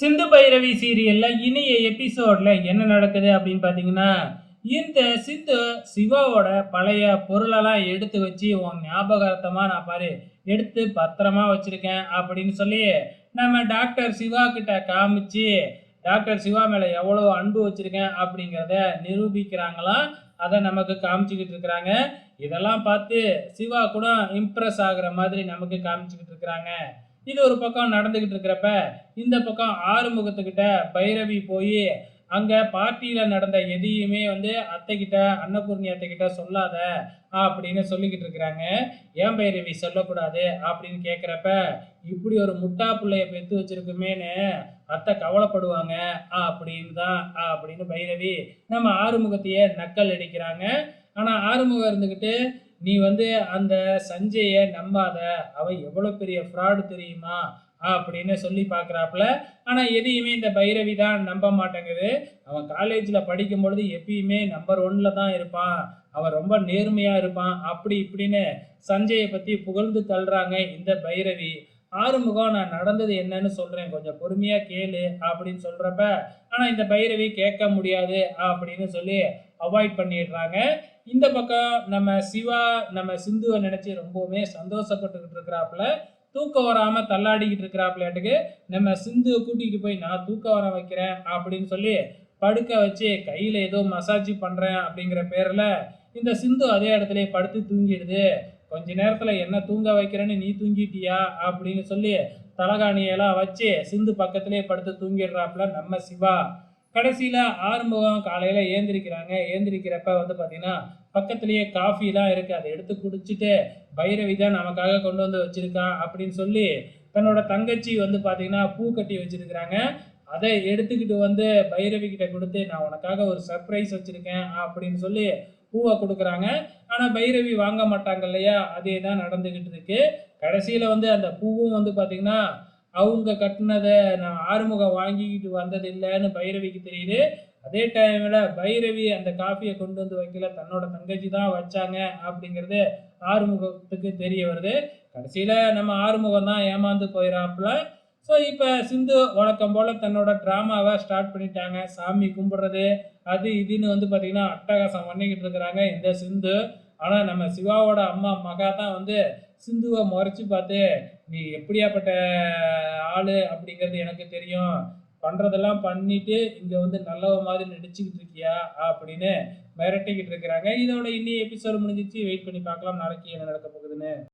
சிந்து பைரவி சீரியல்ல இனிய எபிசோட்ல என்ன நடக்குது அப்படின்னு பாத்தீங்கன்னா இந்த சிந்து சிவாவோட பழைய பொருளெல்லாம் எடுத்து வச்சு உன் ஞாபகார்த்தமா நான் பாரு எடுத்து பத்திரமா வச்சிருக்கேன் அப்படின்னு சொல்லி நம்ம டாக்டர் சிவா கிட்ட காமிச்சு டாக்டர் சிவா மேல எவ்வளவு அன்பு வச்சிருக்கேன் அப்படிங்கிறத நிரூபிக்கிறாங்களாம் அதை நமக்கு காமிச்சுக்கிட்டு இருக்கிறாங்க. இதெல்லாம் பார்த்து சிவா கூட இம்ப்ரெஸ் ஆகுற மாதிரி நமக்கு காமிச்சுக்கிட்டு இருக்கிறாங்க. இது ஒரு பக்கம் நடந்துகிட்டு இருக்கிறப்ப இந்த பக்கம் ஆறுமுகத்துக்கிட்ட பைரவி போய் அங்க பார்ட்டியில் நடந்த எதையுமே வந்து அத்தைக்கிட்ட அன்னபூர்ணி அத்தைக்கிட்ட சொல்லாத அப்படின்னு சொல்லிக்கிட்டு இருக்கிறாங்க. ஏன் பைரவி சொல்லக்கூடாது அப்படின்னு கேட்குறப்ப இப்படி ஒரு முட்டா பிள்ளைய பெத்து வச்சிருக்குமேன்னு அத்தை கவலைப்படுவாங்க. அப்படின்னு தான் அப்படின்னு பைரவி நம்ம ஆறுமுகத்தையே நக்கல் அடிக்கிறாங்க. ஆனா ஆறுமுகம் இருந்துக்கிட்டு நீ வந்து அந்த சஞ்சயை நம்பாத. அவன் எவ்வளோ பெரிய ஃப்ராடு தெரியுமா? அப்படின்னு சொல்லி பார்க்குறாப்புல. ஆனால் எதையுமே இந்த பைரவி தான் நம்ப மாட்டேங்குது. அவன் காலேஜில் படிக்கும் பொழுது எப்பயுமே நம்பர் ஒன்னில் தான் இருப்பான். அவன் ரொம்ப நேர்மையாக இருப்பான். அப்படி இப்படின்னு சஞ்சயை பற்றி புகழ்ந்து தள்ளுறாங்க இந்த பைரவி. ஆறுமுகம் நான் நடந்தது என்னன்னு சொல்கிறேன் கொஞ்சம் பொறுமையாக கேளு அப்படின்னு சொல்கிறப்ப ஆனால் இந்த பைரவி கேட்க முடியாது அப்படின்னு சொல்லி அவாய்ட் பண்ணிடுறாங்க. இந்த பக்கம் நம்ம சிவா நம்ம சிந்துவை நினச்சி ரொம்பவுமே சந்தோஷப்பட்டுக்கிட்டு இருக்கிறாப்புல. தூக்கம் வராமல் தள்ளாடிக்கிட்டு இருக்கிறாப்புலாட்டுக்கு நம்ம சிந்துவை கூட்டிகிட்டு போய் நான் தூக்கம் வர வைக்கிறேன் அப்படின்னு சொல்லி படுக்க வச்சு கையில் ஏதோ மசாஜ் பண்ணுறேன் அப்படிங்கிற பேரில் இந்த சிந்து அதே இடத்துல படுத்து தூங்கிடுது. கொஞ்ச நேரத்தில் என்ன தூங்க வைக்கிறேன்னு நீ தூங்கிட்டியா அப்படின்னு சொல்லி தலகாணியெல்லாம் வச்சு சிந்து பக்கத்திலே படுத்து தூங்கிடுறாப்புல நம்ம சிவா. கடைசியில் ஆறுமுகம் காலையில் ஏந்திரிக்கிறாங்க. ஏந்திரிக்கிறப்ப வந்து பார்த்தீங்கன்னா பக்கத்துலேயே காஃபிலாம் இருக்குது அதை எடுத்து குடிச்சிட்டு பைரவி தான் நமக்காக கொண்டு வந்து வச்சுருக்கா அப்படின்னு சொல்லி தன்னோட தங்கச்சி வந்து பார்த்தீங்கன்னா பூ கட்டி வச்சிருக்கிறாங்க. அதை எடுத்துக்கிட்டு வந்து பைரவி கிட்ட கொடுத்து நான் உனக்காக ஒரு சர்ப்ரைஸ் வச்சுருக்கேன் அப்படின்னு சொல்லி பூவை கொடுக்குறாங்க. ஆனால் பைரவி வாங்க மாட்டாங்க இல்லையா? அதே தான் நடந்துக்கிட்டு இருக்கு. கடைசியில் வந்து அந்த பூவும் வந்து பார்த்திங்கன்னா அவங்க கட்டினதை நான் ஆறுமுகம் வாங்கிக்கிட்டு வந்தது இல்லைன்னு பைரவிக்கு தெரியுது. அதே டைமில் பைரவி அந்த காஃபியை கொண்டு வந்து வைக்கல. தன்னோட தங்கச்சி தான் வச்சாங்க அப்படிங்கிறது ஆறுமுகத்துக்கு தெரிய வருது. கடைசியில் நம்ம ஆறுமுகம் தான் ஏமாந்து போயிடாப்புல ஸோ இப்போ சிந்து வழக்கம் போல் தன்னோட ட்ராமாவை ஸ்டார்ட் பண்ணிட்டாங்க. சாமி கும்பிட்றது அது இதுன்னு வந்து பார்த்திங்கன்னா அட்டகாசம் பண்ணிக்கிட்டு இருக்கிறாங்க இந்த சிந்து. ஆனால் நம்ம சிவாவோட அம்மா மகா தான் வந்து சிந்துவை முறைச்சி பார்த்து நீ எப்படியாப்பட்ட ஆள்? அப்படிங்கிறது எனக்கு தெரியும். பண்ணுறதெல்லாம் பண்ணிட்டு இங்கே வந்து நல்லவ மாதிரி நடிச்சுக்கிட்டு இருக்கியா? அப்படின்னு மிரட்டிக்கிட்டு இருக்கிறாங்க. இதோட இன்னி எபிசோடு முடிஞ்சிச்சு. வெயிட் பண்ணி பார்க்கலாம். நாளைக்கு என்ன நடக்க போகுதுன்னு.